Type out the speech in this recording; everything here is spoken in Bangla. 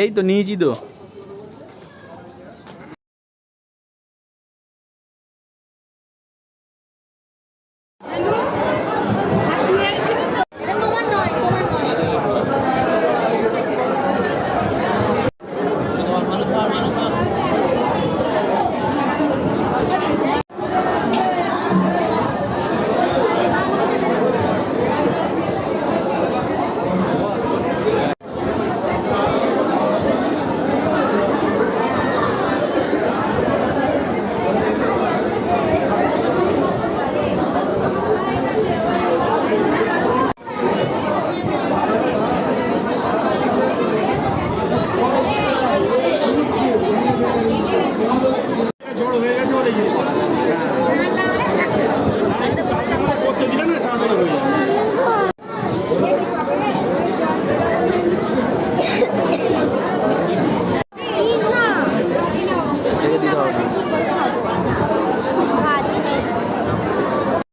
এই তো নিয়েছি তো। দিতে হবে